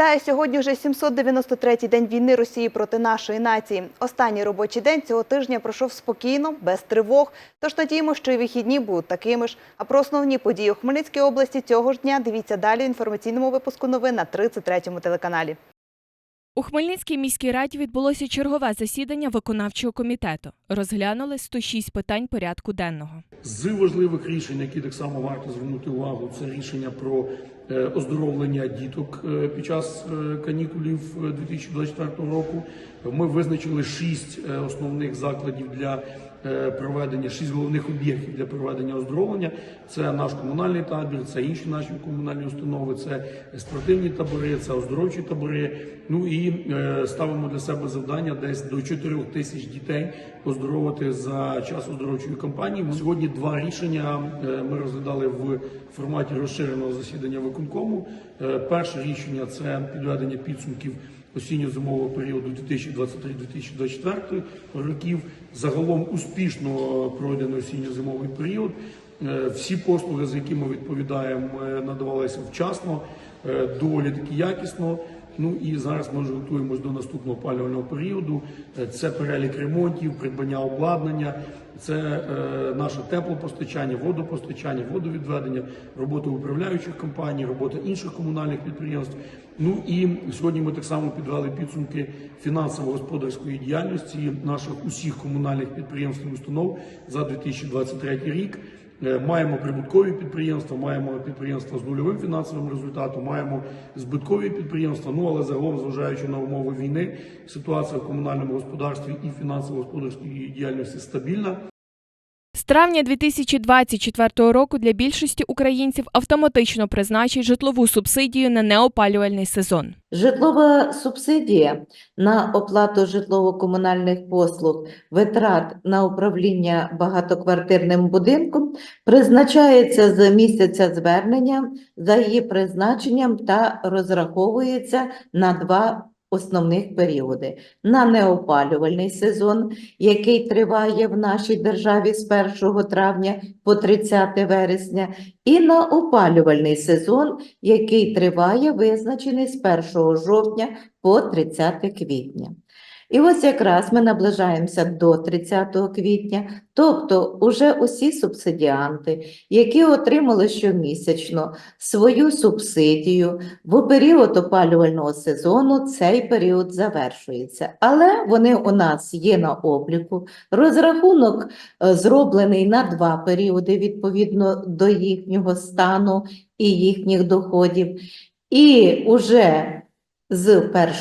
Вітаю сьогодні. Вже 793-й день війни Росії проти нашої нації. Останній робочий день цього тижня пройшов спокійно, без тривог. Тож надіємо, що і вихідні будуть такими ж. А про основні події у Хмельницькій області цього ж дня дивіться далі в інформаційному випуску новин на 33-му телеканалі. У Хмельницькій міській раді відбулося чергове засідання виконавчого комітету. Розглянули 106 питань порядку денного. З важливих рішень, які так само варто звернути увагу, це рішення про е, оздоровлення діток е, під час е, канікулів е, 2024 року. Ми визначили шість основних закладів для проведення, шість головних об'єктів для проведення оздоровлення. Це наш комунальний табір, це інші наші комунальні установи, це спортивні табори, це оздоровчі табори. Ну і е, ставимо для себе завдання десь до 4 тисяч дітей оздоровити за час оздоровчої кампанії. Сьогодні два рішення е, ми розглядали в форматі розширеного засідання виконкому. Е, Перше рішення це підведення підсумків осінньо-зимового періоду 2023-2024 років. Загалом успішно пройдено осінньо-зимовий період. Е, Всі послуги, за які ми відповідаємо, е, надавалися вчасно, е, доволі таки якісно. Ну і зараз ми вже готуємось до наступного опалювального періоду. Це перелік ремонтів, придбання обладнання, це е, наше теплопостачання, водопостачання, водовідведення, робота управляючих компаній, робота інших комунальних підприємств. Ну і сьогодні ми так само підвели підсумки фінансово-господарської діяльності наших усіх комунальних підприємств і установ за 2023 рік. Е, Маємо прибуткові підприємства, маємо підприємства з нульовим фінансовим результатом, маємо збиткові підприємства. Ну але загалом, зважаючи на умови війни, ситуація в комунальному господарстві і фінансово-господарської діяльності стабільна. Травня 2024 року для більшості українців автоматично призначать житлову субсидію на неопалювальний сезон. Житлова субсидія на оплату житлово-комунальних послуг, витрат на управління багатоквартирним будинком призначається з місяця звернення за її призначенням та розраховується на два основних періоди: на неопалювальний сезон, який триває в нашій державі з 1 травня по 30 вересня, і на опалювальний сезон, який триває визначений з 1 жовтня по 30 квітня. І ось якраз ми наближаємося до 30 квітня, тобто уже усі субсидіанти, які отримали щомісячно свою субсидію в період опалювального сезону, цей період завершується. Але вони у нас є на обліку. Розрахунок е, зроблений на два періоди відповідно до їхнього стану і їхніх доходів. І уже з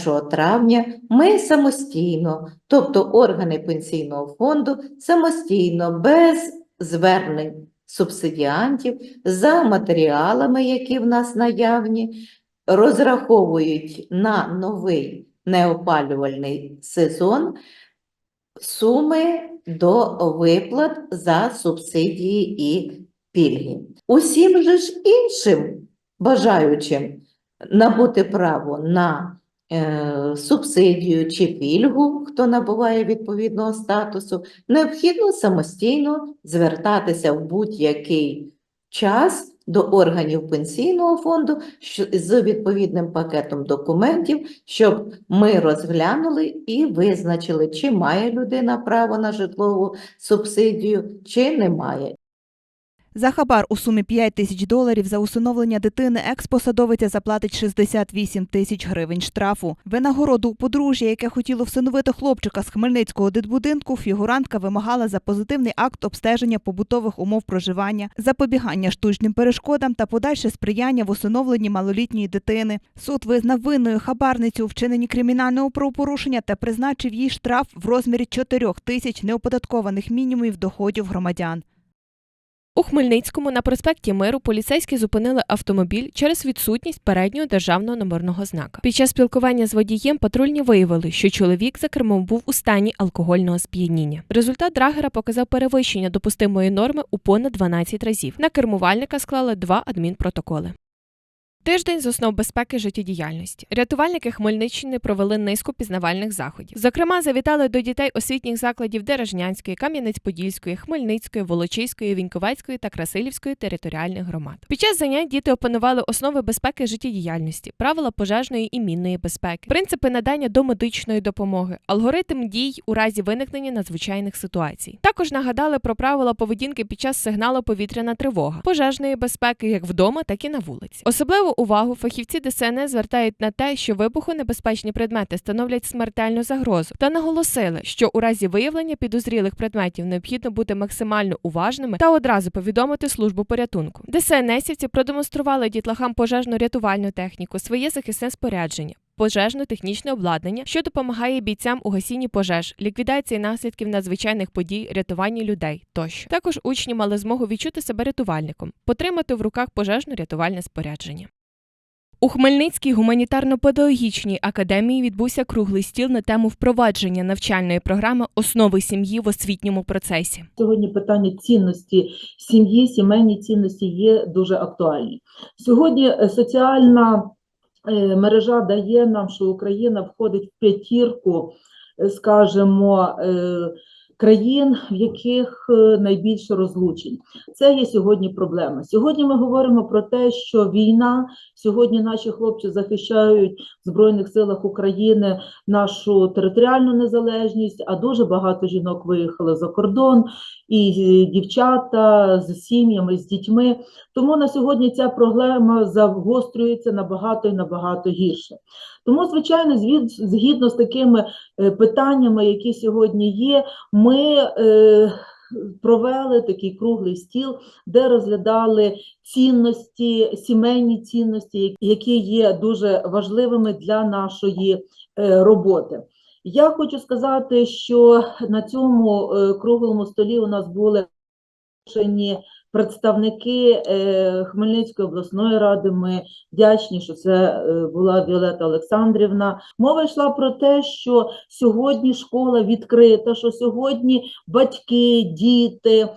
1 травня ми самостійно, тобто органи пенсійного фонду, самостійно, без звернень субсидіантів, за матеріалами, які в нас наявні, розраховують на новий неопалювальний сезон суми до виплат за субсидії і пільги. Усім же ж іншим бажаючим набути право на е, субсидію чи пільгу, хто набуває відповідного статусу, необхідно самостійно звертатися в будь-який час до органів пенсійного фонду з відповідним пакетом документів, щоб ми розглянули і визначили, чи має людина право на житлову субсидію, чи не має. За хабар у сумі 5 тисяч доларів за усиновлення дитини екс-посадовиця заплатить 68 тисяч гривень штрафу. Винагороду у подружжя, яке хотіло всиновити хлопчика з Хмельницького дитбудинку, фігурантка вимагала за позитивний акт обстеження побутових умов проживання, запобігання штучним перешкодам та подальше сприяння в усиновленні малолітньої дитини. Суд визнав винною хабарницю у вчиненні кримінального правопорушення та призначив їй штраф в розмірі 4 тисяч неоподаткованих мінімумів доходів громадян. У Хмельницькому на проспекті Миру поліцейські зупинили автомобіль через відсутність переднього державного номерного знака. Під час спілкування з водієм патрульні виявили, що чоловік за кермом був у стані алкогольного сп'яніння. Результат драгера показав перевищення допустимої норми у понад 12 разів. На кермувальника склали два адмінпротоколи. Тиждень з основ безпеки життєдіяльності. Рятувальники Хмельниччини провели низку пізнавальних заходів. Зокрема, завітали до дітей освітніх закладів Дережнянської, Кам'янець-Подільської, Хмельницької, Волочиської, Віньковецької та Красилівської територіальних громад. Під час занять діти опанували основи безпеки життєдіяльності, правила пожежної і мінної безпеки, принципи надання домедичної допомоги, алгоритм дій у разі виникнення надзвичайних ситуацій. Також нагадали про правила поведінки під час сигналу повітряна тривога, пожежної безпеки як вдома, так і на вулиці. Особливу увагу фахівці ДСНС звертають на те, що вибухонебезпечні предмети становлять смертельну загрозу, та наголосили, що у разі виявлення підозрілих предметів необхідно бути максимально уважними та одразу повідомити службу порятунку. ДСНСівці продемонстрували дітлахам пожежно-рятувальну техніку, своє захисне спорядження. Пожежно-технічне обладнання, що допомагає бійцям у гасінні пожеж, ліквідації наслідків надзвичайних подій, рятуванні людей тощо. Також учні мали змогу відчути себе рятувальником, потримати в руках пожежно-рятувальне спорядження. У Хмельницькій гуманітарно-педагогічній академії відбувся круглий стіл на тему впровадження навчальної програми основи сім'ї в освітньому процесі. Сьогодні питання цінності сім'ї, сімейні цінності є дуже актуальні. Сьогодні е, соціальна е, мережа дає нам, що Україна входить в п'ятірку, е, скажімо, країн, в яких е, найбільше розлучень. Це є сьогодні проблема. Сьогодні ми говоримо про те, що війна, сьогодні наші хлопці захищають в Збройних силах України нашу територіальну незалежність, а дуже багато жінок виїхали за кордон, і дівчата з сім'ями, з дітьми. Тому на сьогодні ця проблема загострюється набагато і набагато гірше. Тому, звичайно, згідно з такими е, питаннями, які сьогодні є, ми е, провели такий круглий стіл, де розглядали цінності, сімейні цінності, які є дуже важливими для нашої е, роботи. Я хочу сказати, що на цьому е, круглому столі у нас були представники е, Хмельницької обласної ради. Ми вдячні, що це е, була Віолета Олександрівна. Мова йшла про те, що сьогодні школа відкрита, що сьогодні батьки, діти,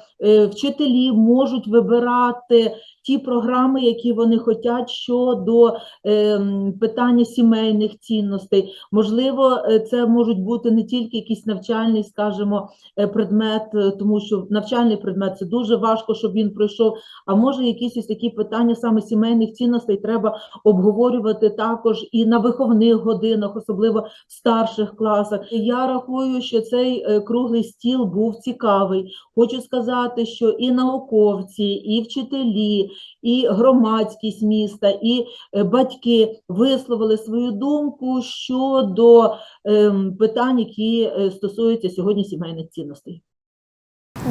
вчителі можуть вибирати ті програми, які вони хочуть щодо ем, питання сімейних цінностей. Можливо, е, це можуть бути не тільки якийсь навчальний, скажімо, е, предмет, е, тому що навчальний предмет це дуже важко, щоб він пройшов. А може, якісь ось такі питання саме сімейних цінностей треба обговорювати також і на виховних годинах, особливо в старших класах. Я рахую, що цей е, круглий стіл був цікавий. Хочу сказати, що і науковці, і вчителі, і громадськість міста, і е, батьки висловили свою думку щодо ем, питань, які е, стосуються сьогодні сімейних цінностей.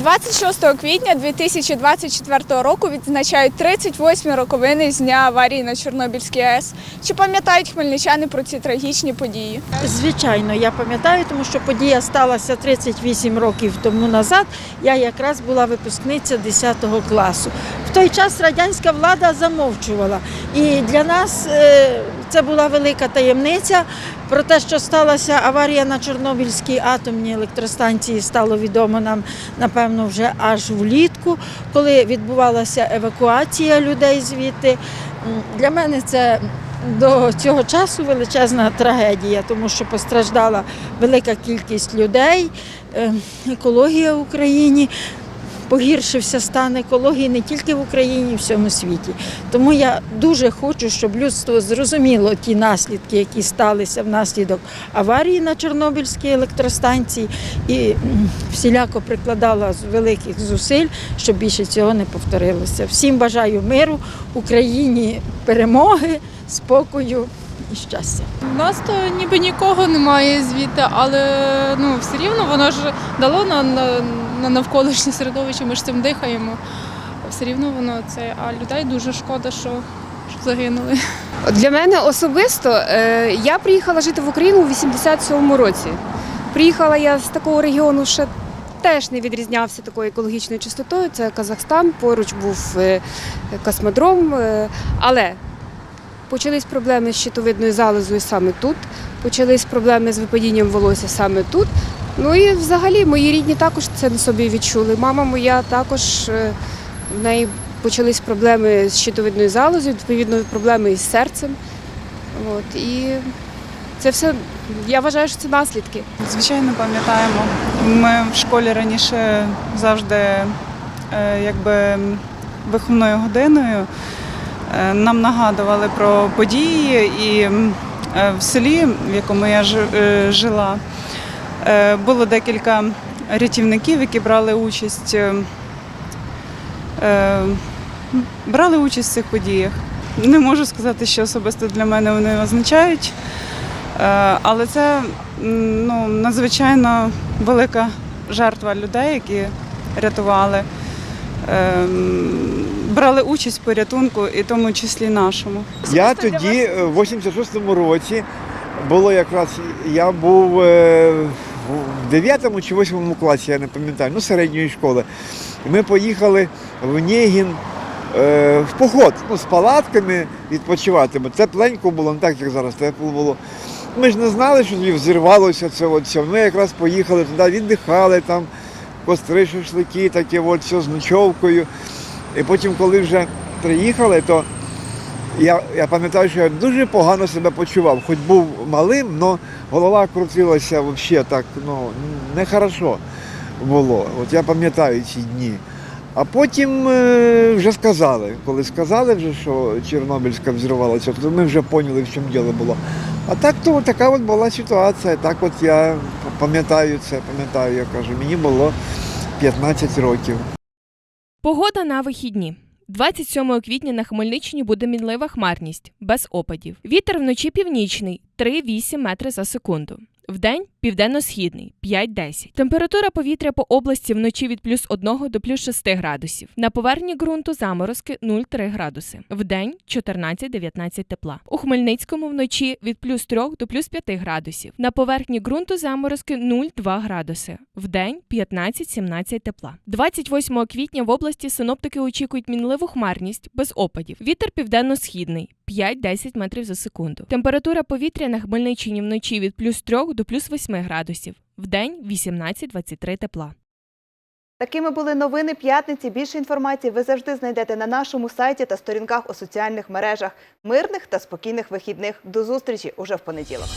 26 квітня 2024 року відзначають 38 роковини з дня аварії на Чорнобильській АЕС. Чи пам'ятають хмельничани про ці трагічні події? Звичайно, я пам'ятаю, тому що подія сталася 38 років тому назад. Я якраз була випускниця 10 класу. В той час радянська влада замовчувала. І для нас е, це була велика таємниця. Про те, що сталася аварія на Чорнобильській атомній електростанції, стало відомо нам, напевно, вже аж влітку, коли відбувалася евакуація людей звідти. Для мене це до цього часу величезна трагедія, тому що постраждала велика кількість людей, е, екологія в Україні. Погіршився стан екології не тільки в Україні, в всьому світі. Тому я дуже хочу, щоб людство зрозуміло ті наслідки, які сталися внаслідок аварії на Чорнобильській електростанції, і всіляко прикладала великих зусиль, щоб більше цього не повторилося. Всім бажаю миру, Україні перемоги, спокою і щастя. У нас то ніби нікого немає звідти, але ну все рівно воно ж дало на, на, на навколишнє середовище, ми ж цим дихаємо. Все рівно воно це, а людей дуже шкода, що, загинули. Для мене особисто е, я приїхала жити в Україну у 87-му році. Приїхала я з такого регіону, що теж не відрізнявся такою екологічною чистотою. Це Казахстан, поруч був е, космодром. е, Але почались проблеми з щитовидною залозою саме тут, почались проблеми з випадінням волосся саме тут. Ну і взагалі мої рідні також це на собі відчули. Мама моя також е, в неї почались проблеми з щитовидною залозою, відповідно, проблеми із серцем. От, і це все, я вважаю, що це наслідки. Звичайно, пам'ятаємо. Ми в школі раніше завжди е, якби виховною годиною нам нагадували про події і е, в селі, в якому я е, жила, е, було декілька рятівників, які брали участь, е, е, брали участь в цих подіях. Не можу сказати, що особисто для мене вони означають. Е, Але це ну, надзвичайно велика жертва людей, які рятували, ем, брали участь в порятунку, і в тому числі нашому. Я тоді, е, в 86-му році, було якраз, я був е, в 9 чи 8 класі, я не пам'ятаю, ну, середньої школи. Ми поїхали в Нєгін е, в поход, ну, з палатками відпочивати, бо тепленько було, не так, як зараз тепло було. Ми ж не знали, що тоді взірвалося це. От все. Ми якраз поїхали туди, віддихали там, костри, шашлики, таке от все з ночовкою. І потім, коли вже приїхали, то я, я пам'ятаю, що я дуже погано себе почував. Хоч був малим, але голова крутилася взагалі так, ну, нехорошо було. От я пам'ятаю ці дні. А потім е, вже сказали, коли сказали, вже, що Чорнобильська взірвалася, то ми вже поняли, в чому діло було. А так то така от була ситуація. Так от я пам'ятаю це, пам'ятаю, я кажу, мені було 15 років. Погода на вихідні. 27 квітня на Хмельниччині буде мінлива хмарність, без опадів. Вітер вночі північний 3-8 метри за секунду. Вдень південно-східний 5-10. Температура повітря по області вночі від плюс 1 до плюс 6 градусів. На поверхні ґрунту заморозки 0,3 градуси. Вдень 14-19 тепла. У Хмельницькому вночі від плюс 3 до плюс 5 градусів. На поверхні ґрунту заморозки 0,2 градуси. Вдень 15-17 тепла. 28 квітня в області синоптики очікують мінливу хмарність без опадів. Вітер південно-східний 5-10 метрів за секунду. Температура повітря на Хмельниччині вночі від плюс 3 до плюс 8 градусів. Вдень 18-23 тепла. Такими були новини п'ятниці. Більше інформації ви завжди знайдете на нашому сайті та сторінках у соціальних мережах. Мирних та спокійних вихідних. До зустрічі уже в понеділок.